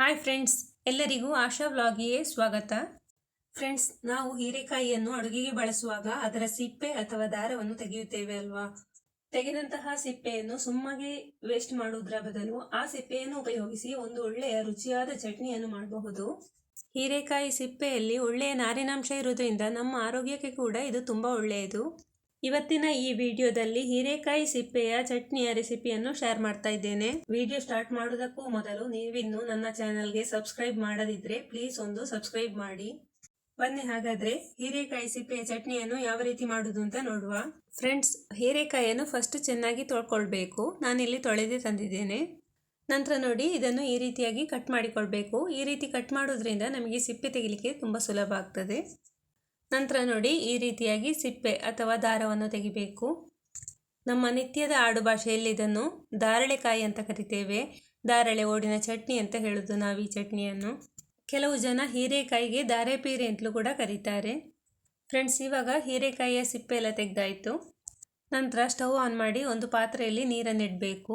Hi friends ಎಲ್ಲರಿಗೂ ಆಶಾ ವ್ಲಾಗಿಗೆ ಸ್ವಾಗತ. Friends ನಾವು ಹೀರೆಕಾಯಿಯನ್ನು ಅಡುಗೆಗೆ ಬಳಸುವಾಗ ಅದರ ಸಿಪ್ಪೆ ಅಥವಾ ದಾರವನ್ನು ತೆಗೆಯುತ್ತೇವೆ ಅಲ್ವಾ? ತೆಗೆದಂತಹ ಸಿಪ್ಪೆಯನ್ನು ಸುಮ್ಮಗೆ ವೇಸ್ಟ್ ಮಾಡುವುದರ ಬದಲು ಆ ಸಿಪ್ಪೆಯನ್ನು ಉಪಯೋಗಿಸಿ ಒಂದು ಒಳ್ಳೆಯ ರುಚಿಯಾದ ಚಟ್ನಿಯನ್ನು ಮಾಡಬಹುದು. ಹೀರೆಕಾಯಿ ಸಿಪ್ಪೆಯಲ್ಲಿ ಒಳ್ಳೆಯ ನಾರಿನಾಂಶ ಇರುವುದರಿಂದ ನಮ್ಮ ಆರೋಗ್ಯಕ್ಕೆ ಕೂಡ ಇದು ತುಂಬ ಒಳ್ಳೆಯದು. ಇವತ್ತಿನ ಈ ವಿಡಿಯೋದಲ್ಲಿ ಹೀರೆಕಾಯಿ ಸಿಪ್ಪೆಯ ಚಟ್ನಿಯ ರೆಸಿಪಿಯನ್ನು ಶೇರ್ ಮಾಡ್ತಾ ಇದ್ದೇನೆ. ವಿಡಿಯೋ ಸ್ಟಾರ್ಟ್ ಮಾಡೋದಕ್ಕೂ ಮೊದಲು ನೀವಿನ್ನು ನನ್ನ ಚಾನೆಲ್ಗೆ ಸಬ್ಸ್ಕ್ರೈಬ್ ಮಾಡದಿದ್ರೆ ಪ್ಲೀಸ್ ಒಂದು ಸಬ್ಸ್ಕ್ರೈಬ್ ಮಾಡಿ. ಬನ್ನಿ ಹಾಗಾದ್ರೆ ಹೀರೆಕಾಯಿ ಸಿಪ್ಪೆಯ ಚಟ್ನಿಯನ್ನು ಯಾವ ರೀತಿ ಮಾಡುದು ಅಂತ ನೋಡುವ. ಫ್ರೆಂಡ್ಸ್ ಹೀರೆಕಾಯಿಯನ್ನು ಫಸ್ಟ್ ಚೆನ್ನಾಗಿ ತೊಳ್ಕೊಳ್ಬೇಕು. ನಾನಿಲ್ಲಿ ತೊಳೆದೇ ತಂದಿದ್ದೇನೆ. ನಂತರ ನೋಡಿ ಇದನ್ನು ಈ ರೀತಿಯಾಗಿ ಕಟ್ ಮಾಡಿಕೊಳ್ಬೇಕು. ಈ ರೀತಿ ಕಟ್ ಮಾಡೋದ್ರಿಂದ ನಮಗೆ ಸಿಪ್ಪೆ ತೆಗಿಲಿಕ್ಕೆ ತುಂಬ ಸುಲಭ ಆಗ್ತದೆ. ನಂತರ ನೋಡಿ ಈ ರೀತಿಯಾಗಿ ಸಿಪ್ಪೆ ಅಥವಾ ದಾರವನ್ನು ತೆಗಿಬೇಕು. ನಮ್ಮ ನಿತ್ಯದ ಆಡು ಭಾಷೆಯಲ್ಲಿ ಇದನ್ನು ದಾರಳೆಕಾಯಿ ಅಂತ ಕರಿತೇವೆ. ದಾರಳೆ ಓಡಿನ ಚಟ್ನಿ ಅಂತ ಹೇಳೋದು ನಾವು ಈ ಚಟ್ನಿಯನ್ನು. ಕೆಲವು ಜನ ಹೀರೆಕಾಯಿಗೆ ದಾರೆಪೀರೆ ಅಂತಲೂ ಕೂಡ ಕರೀತಾರೆ. ಫ್ರೆಂಡ್ಸ್, ಇವಾಗ ಹೀರೆಕಾಯಿಯ ಸಿಪ್ಪೆ ಎಲ್ಲ ತೆಗೆದಾಯಿತು. ನಂತರ ಸ್ಟವ್ ಆನ್ ಮಾಡಿ ಒಂದು ಪಾತ್ರೆಯಲ್ಲಿ ನೀರನ್ನು ಇಡಬೇಕು.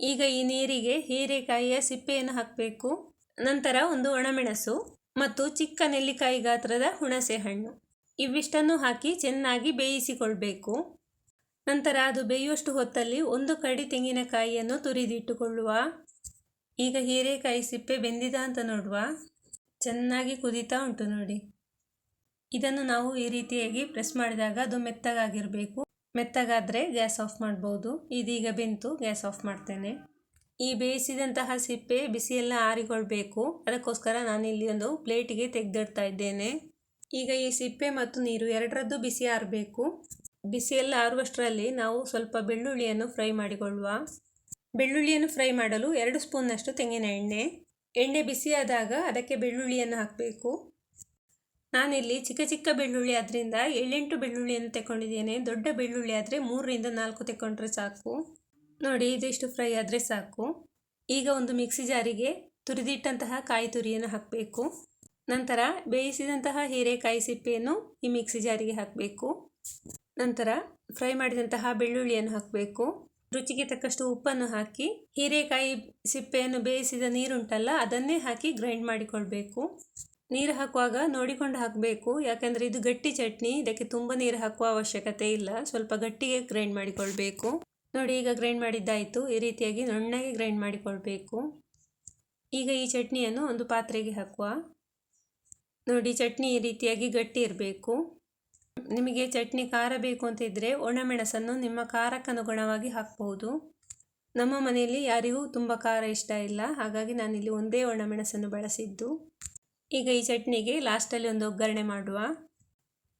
ಈಗ ಈ ನೀರಿಗೆ ಹೀರೆಕಾಯಿಯ ಸಿಪ್ಪೆಯನ್ನು ಹಾಕಬೇಕು. ನಂತರ ಒಂದು ಒಣಮೆಣಸು ಮತ್ತು ಚಿಕ್ಕ ನೆಲ್ಲಿಕಾಯಿ ಗಾತ್ರದ ಹುಣಸೆ ಹಣ್ಣು ಇವಿಷ್ಟನ್ನು ಹಾಕಿ ಚೆನ್ನಾಗಿ ಬೇಯಿಸಿಕೊಳ್ಬೇಕು. ನಂತರ ಅದು ಬೇಯುವಷ್ಟು ಹೊತ್ತಲ್ಲಿ ಒಂದು ಕಡಿ ತೆಂಗಿನಕಾಯಿಯನ್ನು ತುರಿದಿಟ್ಟುಕೊಳ್ಳುವ. ಈಗ ಹೀರೆಕಾಯಿ ಸಿಪ್ಪೆ ಬೆಂದಿದ ಅಂತ ನೋಡುವ. ಚೆನ್ನಾಗಿ ಕುದೀತಾ ಉಂಟು ನೋಡಿ. ಇದನ್ನು ನಾವು ಈ ರೀತಿಯಾಗಿ ಪ್ರೆಸ್ ಮಾಡಿದಾಗ ಅದು ಮೆತ್ತಗಾಗಿರಬೇಕು. ಮೆತ್ತಗಾದರೆ ಗ್ಯಾಸ್ ಆಫ್ ಮಾಡ್ಬೋದು. ಇದೀಗ ಬೆಂತು, ಗ್ಯಾಸ್ ಆಫ್ ಮಾಡ್ತೇನೆ. ಈ ಬೇಯಿಸಿದಂತಹ ಸಿಪ್ಪೆ ಬಿಸಿಯೆಲ್ಲ ಆರಿಕೊಳ್ಬೇಕು. ಅದಕ್ಕೋಸ್ಕರ ನಾನಿಲ್ಲಿ ಒಂದು ಪ್ಲೇಟಿಗೆ ತೆಗೆದಿಡ್ತಾ ಇದ್ದೇನೆ. ಈಗ ಈ ಸಿಪ್ಪೆ ಮತ್ತು ನೀರು ಎರಡರದ್ದು ಬಿಸಿ ಆರಬೇಕು. ಬಿಸಿಯಲ್ಲಿ ಆರುವಷ್ಟರಲ್ಲಿ ನಾವು ಸ್ವಲ್ಪ ಬೆಳ್ಳುಳ್ಳಿಯನ್ನು ಫ್ರೈ ಮಾಡಿಕೊಳ್ಳುವ. ಬೆಳ್ಳುಳ್ಳಿಯನ್ನು ಫ್ರೈ ಮಾಡಲು ಎರಡು ಸ್ಪೂನ್ನಷ್ಟು ತೆಂಗಿನ ಎಣ್ಣೆ. ಎಣ್ಣೆ ಬಿಸಿಯಾದಾಗ ಅದಕ್ಕೆ ಬೆಳ್ಳುಳ್ಳಿಯನ್ನು ಹಾಕಬೇಕು. ನಾನಿಲ್ಲಿ ಚಿಕ್ಕ ಚಿಕ್ಕ ಬೆಳ್ಳುಳ್ಳಿ ಆದ್ದರಿಂದ ಏಳೆಂಟು ಬೆಳ್ಳುಳ್ಳಿಯನ್ನು ತಗೊಂಡಿದ್ದೇನೆ ದೊಡ್ಡ ಬೆಳ್ಳುಳ್ಳಿ ಆದರೆ ಮೂರರಿಂದ ನಾಲ್ಕು ತಗೊಂಡ್ರೆ ಸಾಕು. ನೋಡಿ, ಇದಿಷ್ಟು ಫ್ರೈ ಆದರೆ ಸಾಕು. ಈಗ ಒಂದು ಮಿಕ್ಸಿ ಜಾರಿಗೆ ತುರಿದಿಟ್ಟಂತಹ ಕಾಯಿ ತುರಿಯನ್ನು ಹಾಕಬೇಕು. ನಂತರ ಬೇಯಿಸಿದಂತಹ ಹೀರೆಕಾಯಿ ಸಿಪ್ಪೆಯನ್ನು ಈ ಮಿಕ್ಸಿ ಜಾರಿಗೆ ಹಾಕಬೇಕು. ನಂತರ ಫ್ರೈ ಮಾಡಿದಂತಹ ಬೆಳ್ಳುಳ್ಳಿಯನ್ನು ಹಾಕಬೇಕು. ರುಚಿಗೆ ತಕ್ಕಷ್ಟು ಉಪ್ಪನ್ನು ಹಾಕಿ ಹೀರೆಕಾಯಿ ಸಿಪ್ಪೆಯನ್ನು ಬೇಯಿಸಿದ ನೀರುಂಟಲ್ಲ, ಅದನ್ನೇ ಹಾಕಿ ಗ್ರೈಂಡ್ ಮಾಡಿಕೊಳ್ಬೇಕು. ನೀರು ಹಾಕುವಾಗ ನೋಡಿಕೊಂಡು ಹಾಕಬೇಕು, ಯಾಕೆಂದರೆ ಇದು ಗಟ್ಟಿ ಚಟ್ನಿ, ಇದಕ್ಕೆ ತುಂಬ ನೀರು ಹಾಕುವ ಅವಶ್ಯಕತೆ ಇಲ್ಲ, ಸ್ವಲ್ಪ ಗಟ್ಟಿಗೆ ಗ್ರೈಂಡ್ ಮಾಡಿಕೊಳ್ಬೇಕು. ನೋಡಿ, ಈಗ ಗ್ರೈಂಡ್ ಮಾಡಿದ್ದಾಯಿತು, ಈ ರೀತಿಯಾಗಿ ನುಣ್ಣಗೆ ಗ್ರೈಂಡ್ ಮಾಡಿಕೊಳ್ಬೇಕು. ಈಗ ಈ ಚಟ್ನಿಯನ್ನು ಒಂದು ಪಾತ್ರೆಗೆ ಹಾಕುವ. ನೋಡಿ ಚಟ್ನಿ ಈ ರೀತಿಯಾಗಿ ಗಟ್ಟಿ ಇರಬೇಕು. ನಿಮಗೆ ಚಟ್ನಿ ಖಾರ ಬೇಕು ಅಂತ ಇದ್ದರೆ ಒಣಮೆಣಸನ್ನು ನಿಮ್ಮ ಖಾರಕ್ಕನುಗುಣವಾಗಿ ಹಾಕಬಹುದು. ನಮ್ಮ ಮನೆಯಲ್ಲಿ ಯಾರಿಗೂ ತುಂಬ ಖಾರ ಇಷ್ಟ ಇಲ್ಲ. ಹಾಗಾಗಿ ನಾನಿಲ್ಲಿ ಒಂದೇ ಒಣಮೆಣಸನ್ನು ಬಳಸಿದ್ದು. ಈಗ ಈ ಚಟ್ನಿಗೆ ಲಾಸ್ಟಲ್ಲಿ ಒಂದು ಒಗ್ಗರಣೆ ಮಾಡುವ.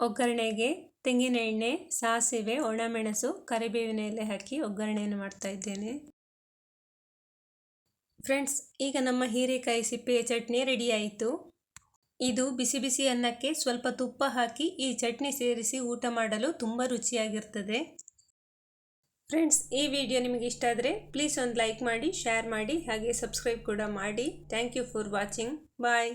ಒಗ್ಗರಣೆಗೆ ತೆಂಗಿನ ಎಣ್ಣೆ, ಸಾಸಿವೆ, ಒಣಮೆಣಸು, ಕರಿಬೇವಿನ ಎಲೆ ಹಾಕಿ ಒಗ್ಗರಣೆಯನ್ನು ಮಾಡ್ತಾ ಇದ್ದೇನೆ. ಫ್ರೆಂಡ್ಸ್, ಈಗ ನಮ್ಮ ಹೀರೆಕಾಯಿ ಸಿಪ್ಪೆಯ ಚಟ್ನಿ ರೆಡಿ ಆಯಿತು. ಇದು ಬಿಸಿ ಬಿಸಿ ಅನ್ನಕ್ಕೆ ಸ್ವಲ್ಪ ತುಪ್ಪ ಹಾಕಿ ಈ ಚಟ್ನಿ ಸೇರಿಸಿ ಊಟ ಮಾಡಲು ತುಂಬ ರುಚಿಯಾಗಿರ್ತದೆ. ಫ್ರೆಂಡ್ಸ್ ಈ ವಿಡಿಯೋ ನಿಮಗೆ ಇಷ್ಟ ಆದರೆ ಪ್ಲೀಸ್ ಒಂದು ಲೈಕ್ ಮಾಡಿ ಶೇರ್ ಮಾಡಿ, ಹಾಗೆ ಸಬ್ಸ್ಕ್ರೈಬ್ ಕೂಡ ಮಾಡಿ. Thank you for watching bye